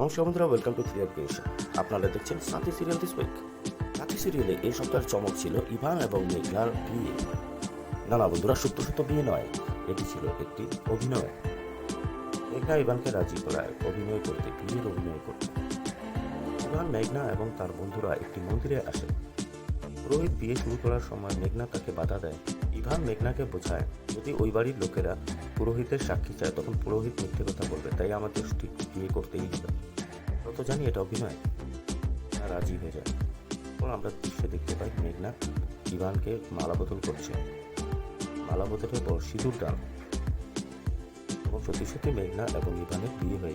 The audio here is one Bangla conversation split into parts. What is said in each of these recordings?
নমস্কার বন্ধুরা ওয়েলকাম টু থ্রি ক্রিয়েশন আপনারা দেখছেন সাথী সিরিয়াল দিস উইক সাথী সিরিয়ালে এই সপ্তাহের চমক ছিল ইভান এবং মেঘনার বিয়ে। না না বন্ধুরা, সত্য সত্য বিয়ে নয়। এটি ছিল একটি অভিনয়। মেঘনা ইভানকে রাজি করায় অভিনয় করতে, বিয়ের অভিনয় করতে। ইভান মেঘনা এবং তার বন্ধুরা একটি মন্দিরে আসে পুরোহিত বিয়ে শুরু করার সময় মেঘনা তাকে বাধা দেয়। ইভান মেঘনাকে বোঝায়, যদি ওই বাড়ির লোকেরা পুরোহিতের সাক্ষী চায়, তখন পুরোহিত মিথ্যে কথা বলবে, তাই আমাদের ঠিক বিয়ে করতেই হবে। তত জানি এটা অভিনয়। রাজি হয়ে যায়। তখন আমরা দৃশ্যে দেখতে পাই মেঘনা ইভানকে মালা বদল করছে। মালা বদলের পর সিঁদুর দান। এবং সত্যি সত্যি মেঘনা এবং ইভানের বিয়ে হয়ে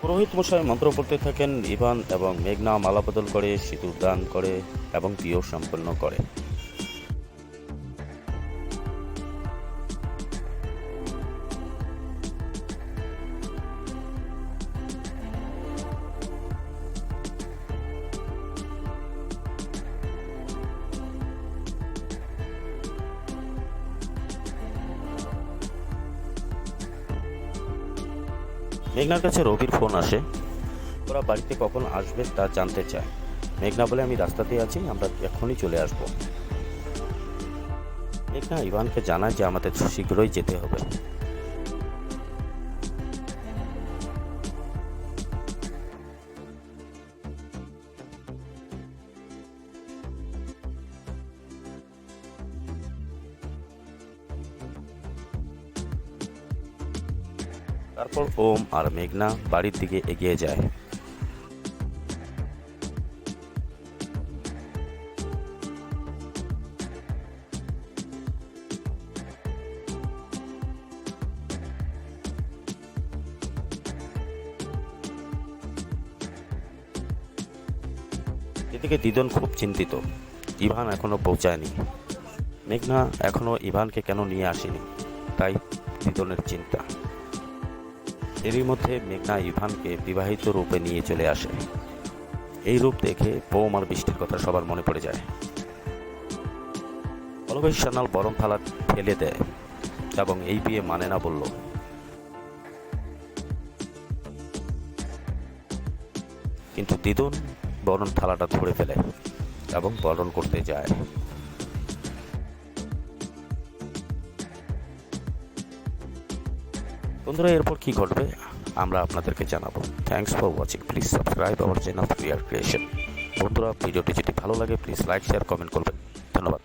পুরোহিত মশাই মন্ত্র পড়তে থাকেন, ইভান এবং মেঘনা মালা বদল করে সিঁদুর দান করে এবং পিও সম্পন্ন করে। মেঘনার কাছে রবির ফোন আসে। ওরা বাড়িতে কখন আসবে তা জানতে চায়। মেঘনা বলে, আমি রাস্তাতে আছি, আমরা এখনই চলে আসব। মেঘনা ইভানকে জানায় যে আমাদের শীঘ্রই যেতে হবে। তারপর ওম আর মেঘনা বাড়ির দিকে এগিয়ে যায়। এদিকে দিদন খুব চিন্তিত। ইভান এখনও পৌঁছায়নি। মেঘনা এখনও ইভানকে কেন নিয়ে আসেনি? তাই দিদনের চিন্তা। এরই মধ্যে মেঘনা ইভানকে বিবাহিত রূপে নিয়ে চলে আসে। এই রূপ দেখে বোম আর বৃষ্টির কথা সবার মনে পড়ে যায়। অলবেশ সানাল বরম থালা ফেলে দেয় এবং এই বিয়ে মানে না বলল। কিন্তু দিদুন বরণ থালাটা ধরে ফেলে এবং বরণ করতে যায়। বন্ধুরা, এরপর কি ঘটবে আমরা আপনাদেরকে জানাব। Thanks for watching please subscribe our channel ক্রিয়ার ক্রিয়েশন বন্ধুরা, ভিডিওটি যদি ভালো লাগে প্লিজ লাইক শেয়ার কমেন্ট করবেন। ধন্যবাদ।